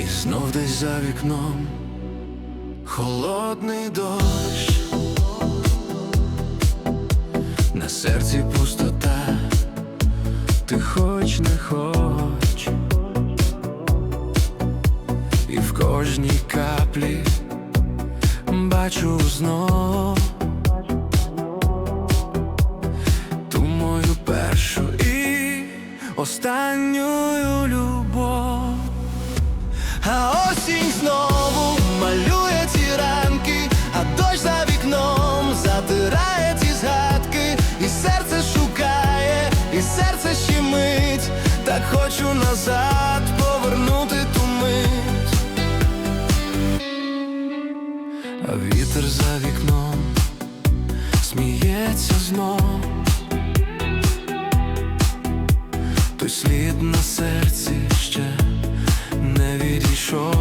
І знов десь за вікном холодний дощ, на серці пустота, ти хоч не хоч, і в кожній каплі бачу знов ту мою першу і останню серце щемить, так хочу назад повернути ту мить. А вітер за вікном сміється знов, той слід на серці ще не відійшов.